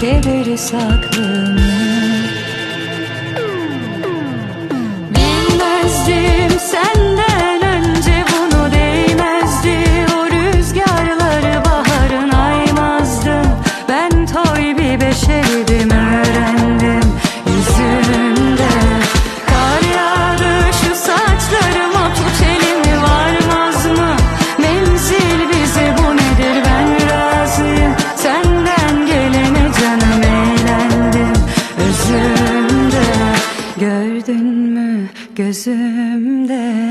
kederi saklanır Bilmezdim senden önce bunu değmezdi. O rüzgarları baharın aymazdım Ben toy bir beşerdim gözümde.